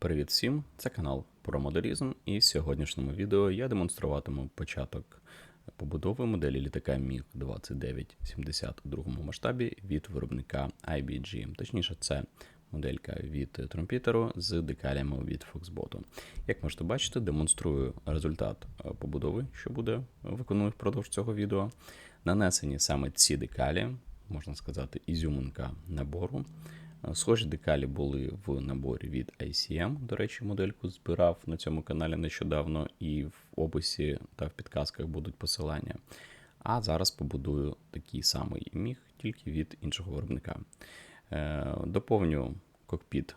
Привіт всім! Це канал про модерізм, і в сьогоднішньому відео я демонструватиму початок побудови моделі літака MiG 2970 у другому масштабі від виробника IBG. Точніше, це моделька від Трумпітеру з декалями від Foxbot. Як можете бачити, демонструю результат побудови, що буде виконаний впродовж цього відео. Нанесені саме ці декалі, можна сказати, ізюминка набору. Е, Схожі декалі були в наборі від ICM. До речі, модельку збирав на цьому каналі нещодавно, і в описі та в підказках будуть посилання. А зараз побудую такий самий міг, тільки від іншого виробника. Е, Доповню кокпіт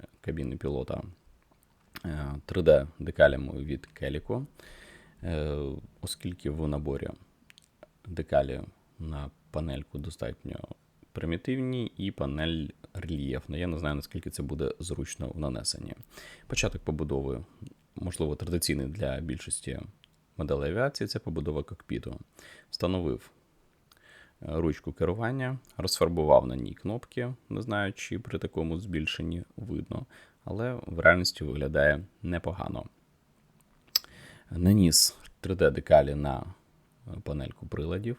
е, кабіни пілота 3D декалями від Calico, оскільки в наборі декалі на панельку достатньо примітивні і панель рельєфна. Я не знаю, наскільки це буде зручно в нанесенні. Початок побудови, можливо, традиційний для більшості моделей авіації це побудова кокпіту. Встановив е, ручку керування, розфарбував на ній кнопки, не знаю, чи при такому збільшенні видно, але в реальності виглядає непогано. Наніс 3D-декалі на е, панельку приладів.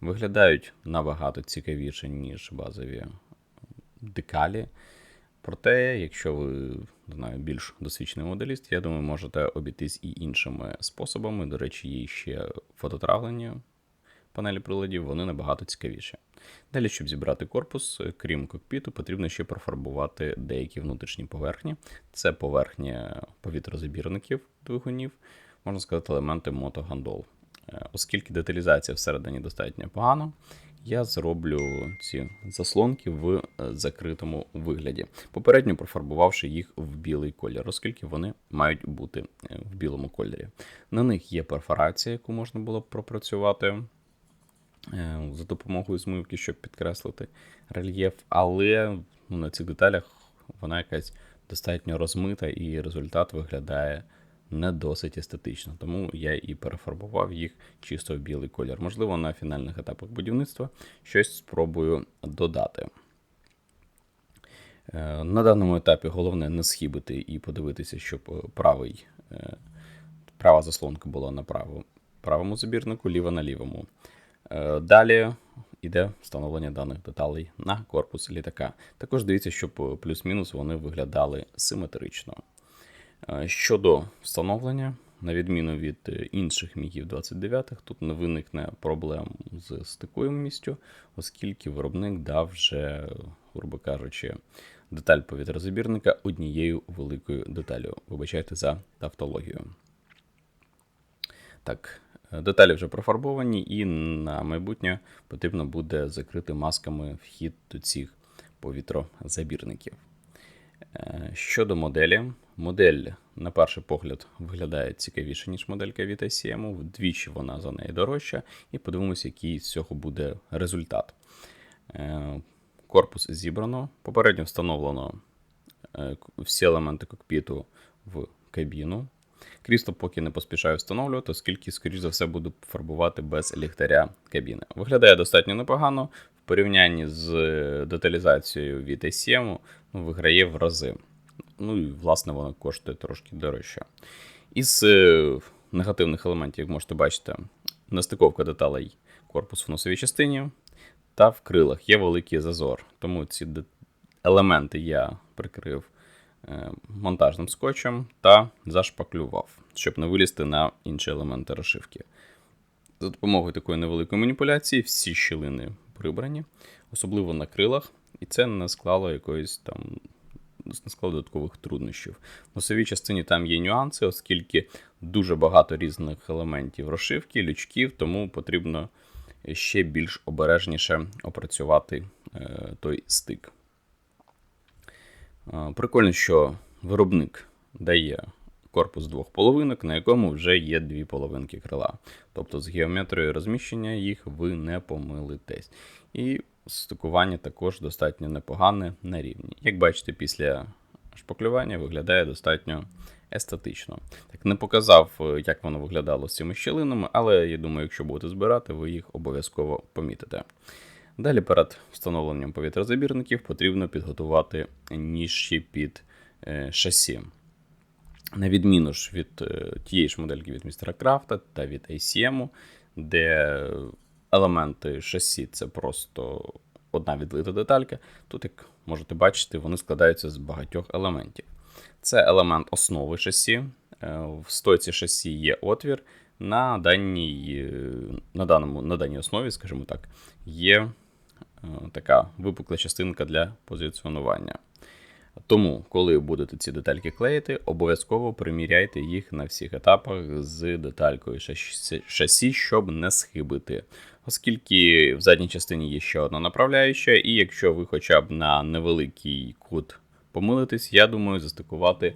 Виглядають набагато цікавіше, ніж базові декалі. Проте, якщо ви знаю, більш досвідчений моделіст, я думаю, можете обійтись і іншими способами. До речі, є ще фототравлення панелі приладів, вони набагато цікавіші. Далі, щоб зібрати корпус, крім кокпіту, потрібно ще профарбувати деякі внутрішні поверхні. Це поверхні повітрозабірників двигунів, можна сказати, елементи мотогандол. Оскільки деталізація всередині достатньо погана, я зроблю ці заслонки в е, закритому вигляді, попередньо профарбувавши їх в білий колір, оскільки вони мають бути е, в білому кольорі. На них є перфорація, яку можна було б пропрацювати е, за допомогою змивки, щоб підкреслити рельєф, але ну, на цих деталях вона якась достатньо розмита, і результат виглядає не досить естетично, тому я і перефарбував їх чисто в білий колір. Можливо, на фінальних етапах будівництва щось спробую додати. Е, На даному етапі головне не схибити і подивитися, щоб е, правий, е, права заслонка була на право- правому забірнику, ліва на лівому. Далі йде встановлення даних деталей на корпус літака. Також дивіться, щоб плюс-мінус вони виглядали симетрично. Е, Щодо встановлення, на відміну від е, інших мігів 29 тут не виникне проблем з стикуємістю, оскільки виробник дав вже, грубо кажучи, деталь повітрозабірника однією великою деталю. Вибачайте за тавтологію. Так, е, деталі вже профарбовані, і на майбутнє потрібно буде закрити масками вхід до цих повітрозабірників. Е, Щодо моделі, модель, на перший погляд, виглядає цікавіше, ніж моделька від ICM, вдвічі вона за неї дорожча, і подивимося, який з цього буде результат. Е, Корпус зібрано, попередньо встановлено е, всі елементи кокпіту в кабіну. Крісло поки не поспішаю встановлювати, оскільки, скоріш за все, буду фарбувати без ліхтаря кабіни. Виглядає достатньо непогано в порівнянні з е, деталізацією від ICM, ну, виграє в рази. Ну і власне воно коштує трошки дорожче. Із е, негативних елементів, як можете бачити, нестиковка деталей корпусу в носовій частині та в крилах є великий зазор. Тому ці елементи я прикрив е, монтажним скотчем та зашпаклював, щоб не вилізти на інші елементи розшивки. За допомогою такої невеликої маніпуляції всі щілини прибрані, особливо на крилах, і це не склало якоїсь там не склало додаткових труднощів. В носовій частині там є нюанси, оскільки дуже багато різних елементів розшивки, лючків, тому потрібно ще більш обережніше опрацювати е, той стик. Прикольно, що виробник дає корпус двох половинок, на якому вже є дві половинки крила. Тобто з геометрією розміщення їх ви не помилитесь. І стикування також достатньо непогане на рівні. Як бачите, після шпаклювання виглядає достатньо естетично. Так не показав, е, як воно виглядало з цими щілинами, але я думаю, якщо будете збирати, ви їх обов'язково помітите. Далі перед встановленням повітрозабірників потрібно підготувати ніжчі під е, шасі. На відміну ж від е, тієї ж модельки від містера Крафта та від ACM, де елементи шасі це просто одна відлита деталька. Тут, як можете бачити, вони складаються з багатьох елементів. Це елемент основи шасі. Е, В стойці шасі є отвір. На даній, е, на даному, на даній основі, скажімо так, є така випукла частинка для позиціонування. Тому, коли будете ці детальки клеїти, обов'язково приміряйте їх на всіх етапах з деталькою шасі- щоб не схибити. Оскільки в задній частині є ще одна направляюча, і якщо ви хоча б на невеликий кут помилитесь, я думаю, застикувати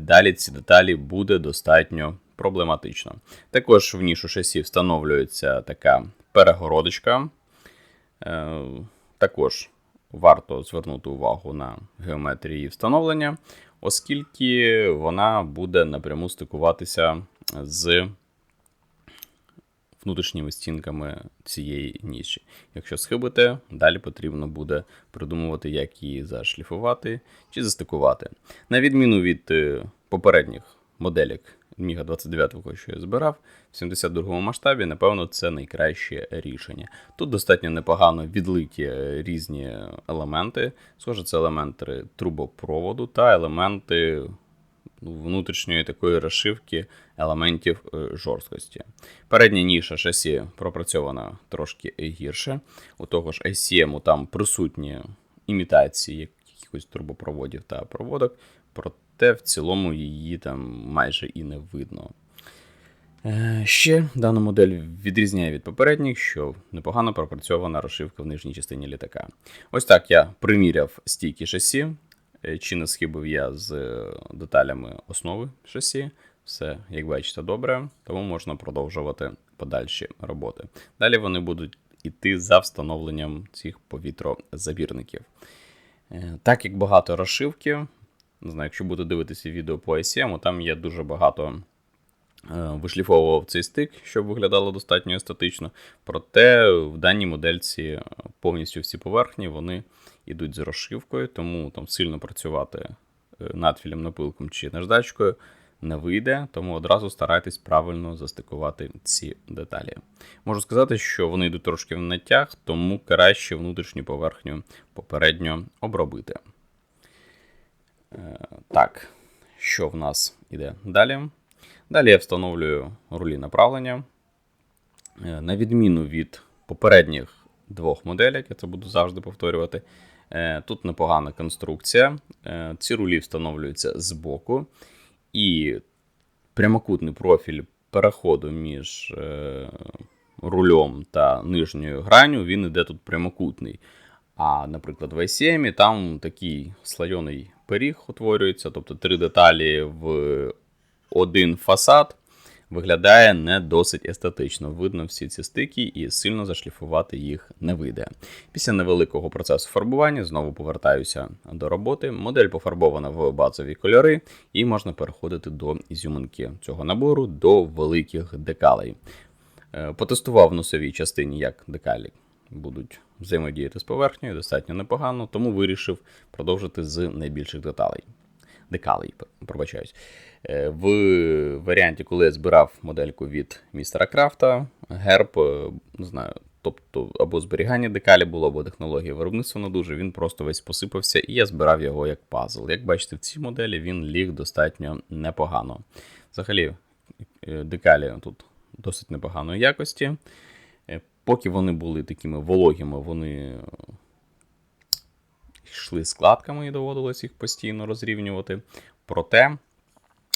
далі ці деталі буде достатньо проблематично. Також в нішу шасі встановлюється така перегородочка. Е, Також варто звернути увагу на геометрію її встановлення, оскільки вона буде напряму стикуватися з внутрішніми стінками цієї ніші. Якщо схибите, далі потрібно буде придумувати, як її зашліфувати чи застикувати. На відміну від е, попередніх моделек Міга 29 го що я збирав, в 72-му масштабі, напевно, це найкраще рішення. Тут достатньо непогано відлиті е, різні елементи. Схоже, це елементи трубопроводу та елементи ну, внутрішньої такої розшивки елементів е, жорсткості. Передня ніша шасі пропрацьована трошки гірше. У того ж ICM там присутні імітації якихось трубопроводів та проводок, проте в цілому її там майже і не видно. Е, Ще дана модель відрізняє від попередніх, що непогано пропрацьована розшивка в нижній частині літака. Ось так я приміряв стійки шасі. Е, Чи не схибив я з е, деталями основи шасі. Все, як бачите, добре, тому можна продовжувати подальші роботи. Далі вони будуть йти за встановленням цих повітрозабірників. Так як багато розшивки, не знаю, якщо будете дивитися відео по ICM, там є дуже багато е, вишліфовував цей стик, щоб виглядало достатньо естетично. Проте в даній модельці е, повністю всі поверхні вони йдуть з розшивкою, тому там сильно працювати е, надфілем, напилком чи наждачкою не вийде, тому одразу старайтесь правильно застикувати ці деталі. Можу сказати, що вони йдуть трошки в натяг, тому краще внутрішню поверхню попередньо обробити. Е, Так, що в нас іде далі? Далі я встановлюю рулі направлення. Е, На відміну від попередніх двох моделей, я це буду завжди повторювати. е, Тут непогана конструкція. Ці рулі встановлюються збоку, і прямокутний профіль переходу між рульом та нижньою граню він іде тут прямокутний. А, наприклад, в ICM там такий слойоний пиріг утворюється, тобто три деталі в один фасад. Виглядає не досить естетично. Видно всі ці стики, і сильно зашліфувати їх не вийде. Після невеликого процесу фарбування знову повертаюся до роботи. Модель пофарбована в базові кольори, і можна переходити до ізюминки цього набору до великих декалей. Е, Потестував в носовій частині, як декалі будуть взаємодіяти з поверхнею, достатньо непогано, тому вирішив продовжити з найбільших деталей. Декалей, пробачаюсь. Е, В варіанті, коли я збирав модельку від містера Крафта, герб, е, не знаю, тобто або зберігання декалі було, або технологія виробництва не дуже, він просто весь посипався, і я збирав його як пазл. Як бачите, в цій моделі він ліг достатньо непогано. Взагалі, е, декалі тут досить непоганої якості. Поки вони були такими вологими, вони йшли складками і доводилось їх постійно розрівнювати. Проте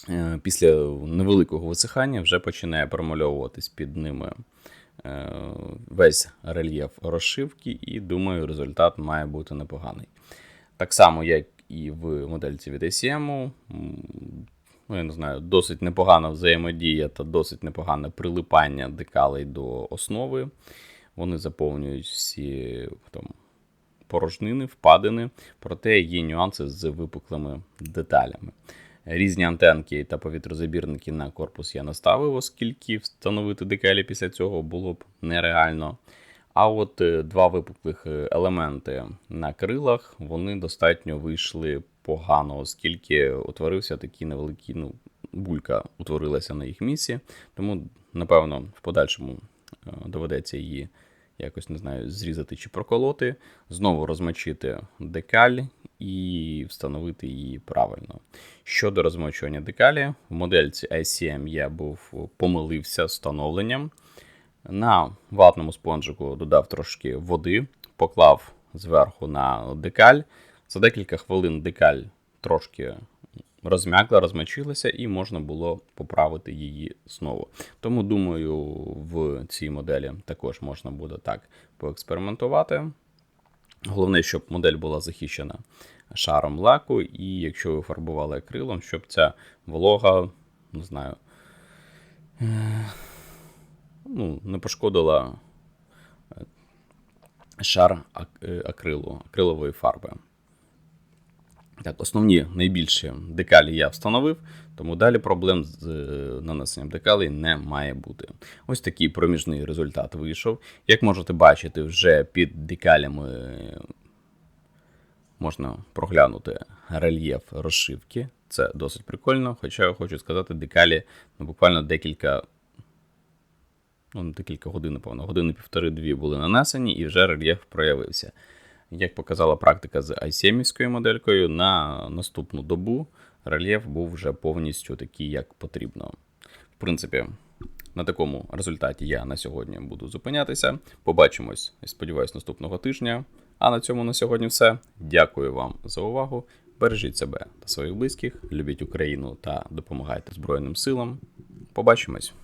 е, після невеликого висихання вже починає промальовуватись під ними е, весь рельєф розшивки, і думаю, результат має бути непоганий. Так само, як і в модельці від ACM, ну, я не знаю, досить непогана взаємодія та досить непогане прилипання декалей до основи. Вони заповнюють всі там, порожнини, впадини, проте є нюанси з випуклими деталями. Різні антенки та повітрозабірники на корпус я наставив, оскільки встановити декалі після цього було б нереально. А от е, два випуклих е, елементи на крилах вони достатньо вийшли погано, оскільки утворився такий невеликий, ну, булька утворилася на їх місці. Тому, напевно, в подальшому е, доведеться її якось не знаю, зрізати чи проколоти, знову розмочити декаль і встановити її правильно. Щодо розмочування декалі, в модельці ICM я був помилився встановленням. На ватному спонжику додав трошки води, поклав зверху на декаль. За декілька хвилин декаль трошки розм'якла, розмочилася, і можна було поправити її знову. Тому, думаю, в цій моделі також можна буде так поекспериментувати. Головне, щоб модель була захищена шаром лаку, і якщо ви фарбували акрилом, щоб ця волога, не знаю, ну, не пошкодила е, шар е, акрилу, акрилової фарби. Так, основні найбільші декалі я встановив, тому далі проблем з е, нанесенням декалей не має бути. Ось такий проміжний результат вийшов. Як можете бачити, вже під декалями можна проглянути рельєф розшивки. Це досить прикольно. Хоча я хочу сказати, декалі ну, буквально декілька. Ну, декілька годин, напевно, години півтори-дві були нанесені, і вже рельєф проявився. Як показала практика з i7 моделькою, на наступну добу рельєф був вже повністю такий, як потрібно. В принципі, на такому результаті я на сьогодні буду зупинятися. Побачимось, сподіваюсь, наступного тижня. А на цьому на сьогодні все. Дякую вам за увагу. Бережіть себе та своїх близьких, любіть Україну та допомагайте Збройним силам. Побачимось!